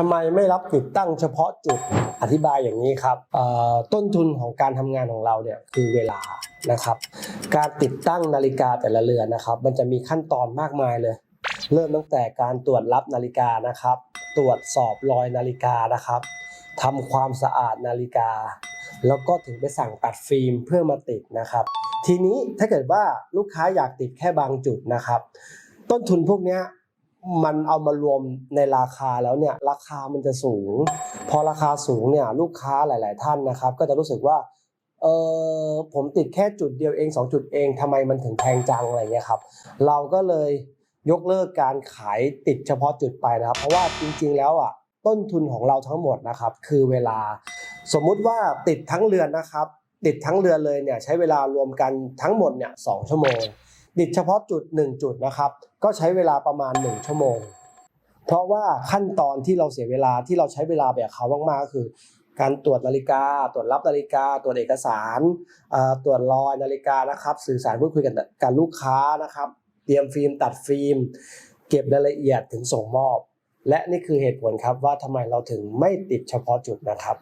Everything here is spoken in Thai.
ทำไมไม่รับติดตั้งเฉพาะจุดอธิบายอย่างนี้ครับต้นทุนของการทำงานของเราเนี่ยคือเวลานะครับ การติดตั้งนาฬิกาแต่ละเรือนนะครับ มันจะมีขั้นตอนมากมายเลย เริ่มตั้งแต่การตรวจรับนาฬิกานะครับ ตรวจสอบรอยนาฬิกานะครับทำความสะอาดนาฬิกา แล้วก็ถึงไปสั่งตัดฟิล์มเพื่อมาติดนะครับ ทีนี้ถ้าเกิดว่าลูกค้าอยากติดแค่บางจุดนะครับ ต้นทุนพวกนี้ มันเอามารวมในราคาแล้วเนี่ยราคามันจะสูง พอราคาสูงเนี่ยลูกค้าหลาย ๆ ท่านนะครับ ก็จะรู้สึกว่าเออผมติดแค่จุดเดียวเอง 2 จุดเองทำไมมันถึงแพงจังอะไรเงี้ยครับ เราก็เลยยกเลิกการขายติดเฉพาะจุดไปนะครับ เพราะว่าจริง ๆ แล้วอะต้นทุนของเราทั้งหมดนะครับ คือเวลา สมมุติว่าติดทั้งเรือนนะครับ ติดทั้งเรือนเลยเนี่ยใช้เวลารวมกันทั้งหมดเนี่ยสชั่วโมง ติดเฉพาะจุด 1 จุดนะครับ ก็ใช้เวลาประมาณ 1 ชั่วโมง เพราะว่าขั้นตอนที่เราเสียเวลาที่เราใช้เวลาแบบเขามากๆก็คือ การตรวจนาฬิกา ตรวจรับนาฬิกา ตรวจเอกสารตรวจรอยนาฬิกานะครับ สื่อสารพูดคุยกับกับลูกค้านะครับ เตรียมฟิล์มตัดฟิล์ม เก็บรายละเอียดถึงส่งมอบ และนี่คือเหตุผลครับว่าทำไมเราถึงไม่ติดเฉพาะจุดนะครับ